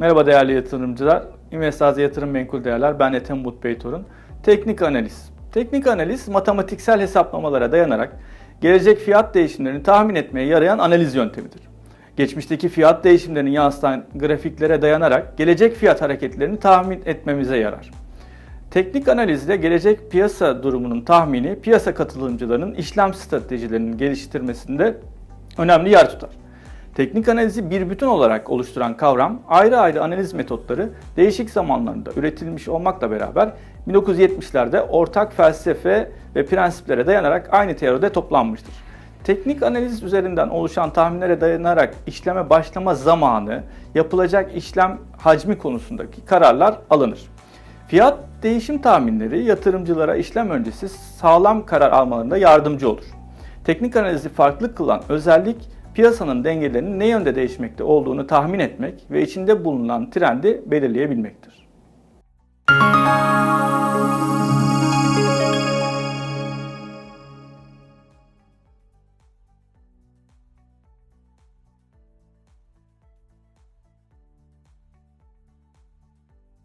Merhaba değerli yatırımcılar. İnvestaz Yatırım Menkul Değerler. Ben Ethem Umut Beytorun. Teknik analiz. Teknik analiz matematiksel hesaplamalara dayanarak gelecek fiyat değişimlerini tahmin etmeye yarayan analiz yöntemidir. Geçmişteki fiyat değişimlerini yansıtan grafiklere dayanarak gelecek fiyat hareketlerini tahmin etmemize yarar. Teknik analizde gelecek piyasa durumunun tahmini piyasa katılımcılarının işlem stratejilerinin geliştirmesinde önemli yer tutar. Teknik analizi bir bütün olarak oluşturan kavram, ayrı ayrı analiz metotları değişik zamanlarında üretilmiş olmakla beraber 1970'lerde ortak felsefe ve prensiplere dayanarak aynı teoride toplanmıştır. Teknik analiz üzerinden oluşan tahminlere dayanarak işleme başlama zamanı, yapılacak işlem hacmi konusundaki kararlar alınır. Fiyat değişim tahminleri yatırımcılara işlem öncesi sağlam karar almalarında yardımcı olur. Teknik analizi farklı kılan özellik piyasanın dengelerinin ne yönde değişmekte olduğunu tahmin etmek ve içinde bulunan trendi belirleyebilmektir.